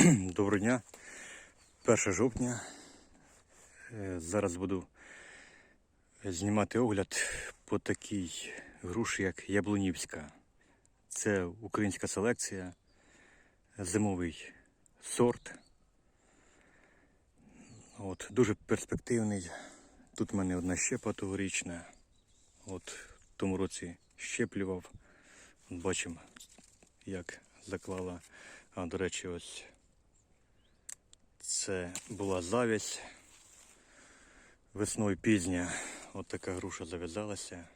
Доброго дня. 1 жовтня. Е, Зараз буду знімати огляд по такій груші, як Яблунівська. Це українська селекція, зимовий сорт. От, дуже перспективний. Тут в мене одна щепа тогорічна. От в тому році щеплював. Бачимо, як заклала. А, до речі, ось це була завість. Весною пізня. От така груша зав'язалася.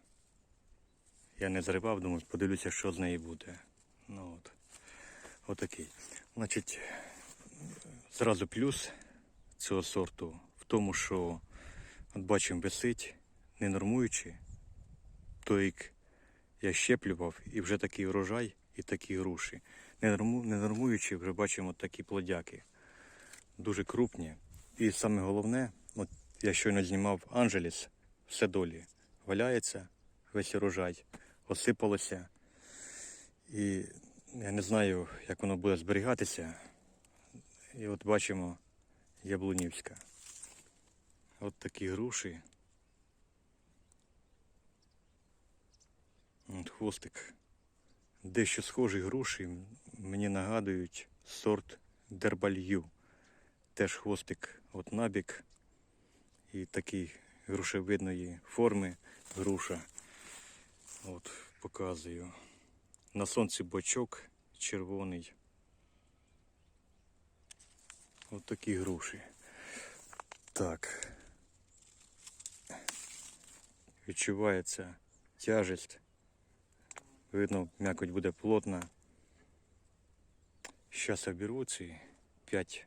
Я не зривав, думаю, подивлюся, що з неї буде. Ну от. Отакий. Значить, зразу плюс цього сорту в тому, що от бачимо висить, не нормуючи. Той рік я щеплював і вже такий урожай і такі груші. Не нормуючи, вже бачимо такі плодяки. Дуже крупні. І саме головне, от я щойно знімав Анджеліс в Седолі. Валяється весь урожай, осипалося. І я не знаю, як воно буде зберігатися. І от бачимо Яблунівська. От такі груші. От хвостик. Дещо схожі груші мені нагадують сорт Дербалью. Теж хвостик от набік і такий грушевидної форми груша. От показую. На сонці бочок червоний. От такі груші. Так. Відчувається тяжесть. Видно, м'якоть буде плотна. Зараз оберу ці 5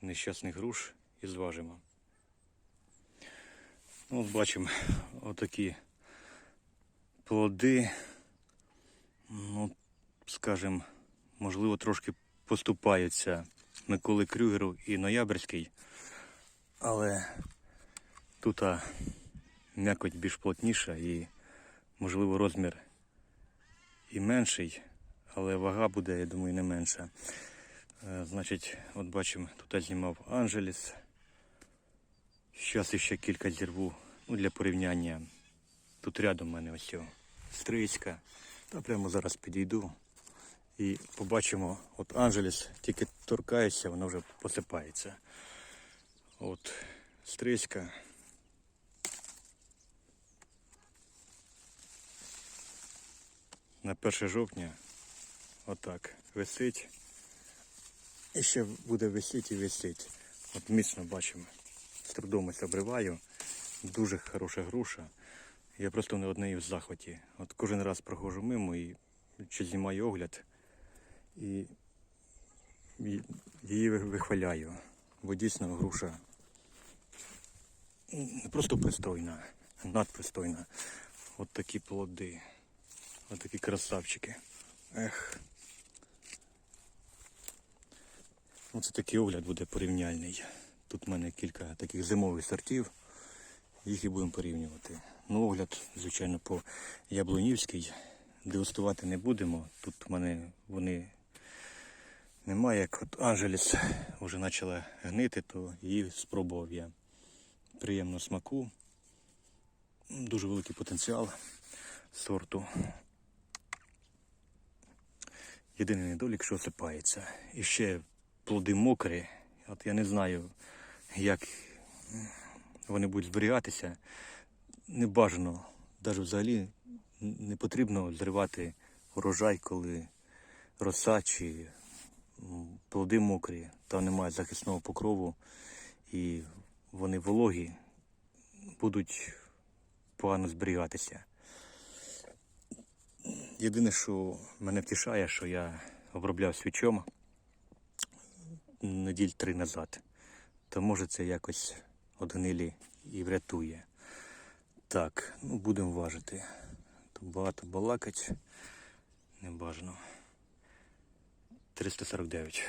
нещасних груш і зважимо. Ну, от бачимо отакі плоди. Ну, скажімо, можливо, трошки поступаються Миколи Крюгеру і Ноябрьський, але тут м'якоть більш плотніша і, можливо, розмір і менший, але вага буде, я думаю, не менша. Е, Значить, от бачимо, тут я знімав Анджеліс. Зараз ще кілька зірву ну, для порівняння. Тут рядом в мене ось о, стрийська. Та прямо зараз підійду і побачимо, от Анджеліс, тільки торкається, вона вже посипається. От стрийська. На 1 жовтня отак висить. І ще буде висіти і висить. От міцно бачимо. З трудом ось обриваю. Дуже хороша груша. Я просто не однею в захваті. От кожен раз проходжу мимо і чи знімаю огляд і, і її вихваляю. Бо дійсно груша не просто пристойна, надпристойна. От такі плоди. От такі красавчики. Ех. Ну, це такий огляд буде порівняльний. Тут в мене кілька таких зимових сортів. Їх і будемо порівнювати. Ну, огляд, звичайно, по Яблунівській. Дегустувати не будемо. Тут в мене вони немає. Як от Анжеліс вже почала гнити, то її спробував я. Приємно смаку. Дуже великий потенціал сорту. Єдиний недолік, що осипається. І ще плоди мокрі. От я не знаю, як вони будуть зберігатися. Не бажано, навіть взагалі не потрібно зривати урожай, коли роса чи плоди мокрі, там немає захисного покрову і вони вологі, будуть погано зберігатися. Єдине, що мене втішає, що я обробляв свічом неділь три назад. То може це якось от гнилі і врятує. Так, ну будемо важити. Тут багато балакать. Не бажано. 349.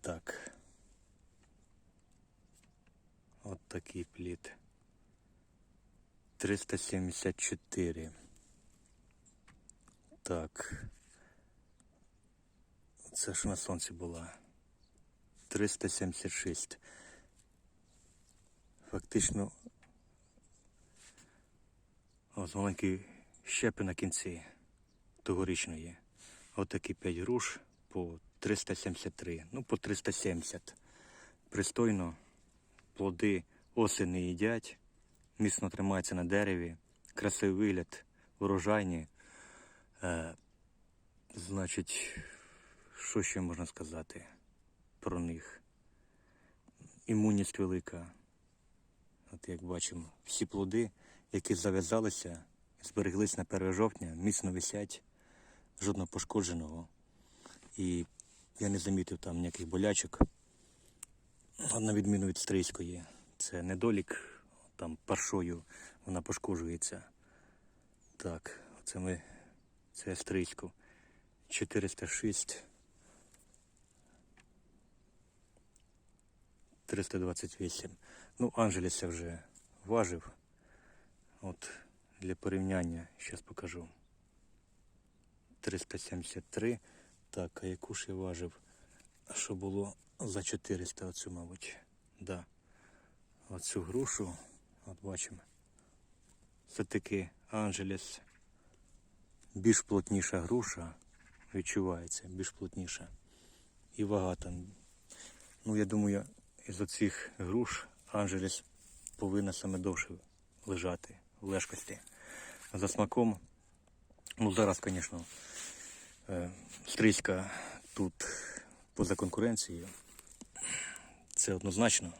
Так. От такий плід. 374. Так. Оце що на сонці була. 376. Фактично. Ось маленькі щепи на кінці тогорічної. Отакі 5 груш по 373. Ну, по 370. Пристойно. Плоди оси не їдять, міцно тримаються на дереві, красивий вигляд, урожайні. Е, значить, що ще можна сказати про них? Імунність велика. От як бачимо, всі плоди, які зав'язалися, збереглись на 1 жовтня, міцно висять, жодного пошкодженого. І я не замітив там ніяких болячок. На відміну від стрийської, це недолік, там паршою вона пошкоджується. Так, це ми, це стрийську. 406. 328. Ну, Анжеліс я вже важив. От для порівняння, зараз покажу. 373. Так, а яку ж я важив? Що було за 400 оцю, мабуть. Да. Оцю грушу, от бачимо. Це таки Анджелес. Більш плотніша груша. Відчувається, більш плотніша. І вага там. Ну, я думаю, із оцих груш Анджелес повинна саме довше лежати в лежкості. За смаком, ну зараз, звісно, е, стрийська тут поза конкуренцією. Це однозначно.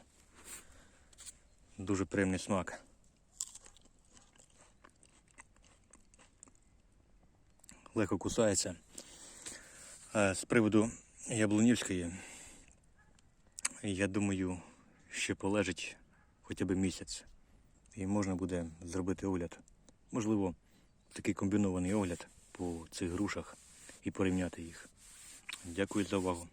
Дуже приємний смак. Легко кусається. Е, З приводу Яблунівської, я думаю, ще полежить хоча б місяць. І можна буде зробити огляд. Можливо, такий комбінований огляд по цих грушах і порівняти їх. Дякую за увагу.